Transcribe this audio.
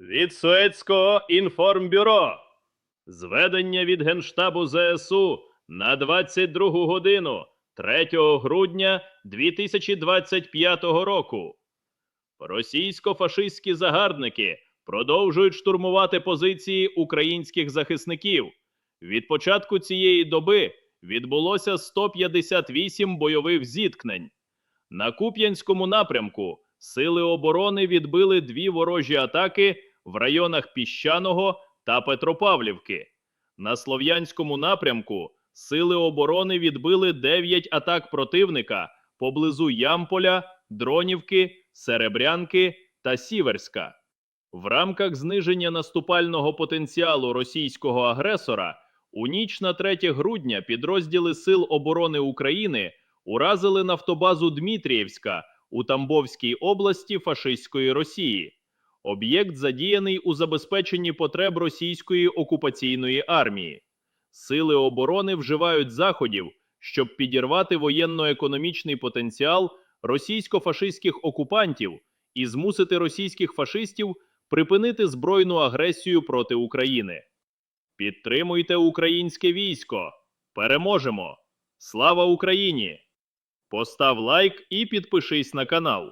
Від Суецького інформбюро. Зведення від Генштабу ЗСУ на 22 годину 3 грудня 2025 року. Російсько-фашистські загарбники продовжують штурмувати позиції українських захисників. Від початку цієї доби відбулося 158 бойових зіткнень. На Куп'янському напрямку сили оборони відбили дві ворожі атаки в районах Піщаного та Петропавлівки. На Слов'янському напрямку сили оборони відбили 9 атак противника поблизу Ямполя, Дронівки, Серебрянки та Сіверська. В рамках зниження наступального потенціалу російського агресора у ніч на 3 грудня підрозділи Сил оборони України уразили нафтобазу Дмитріївська у Тамбовській області фашистської Росії. Об'єкт задіяний у забезпеченні потреб російської окупаційної армії. Сили оборони вживають заходів, щоб підірвати воєнно-економічний потенціал російсько-фашистських окупантів і змусити російських фашистів припинити збройну агресію проти України. Підтримуйте українське військо. Переможемо! Слава Україні! Постав лайк і підпишись на канал.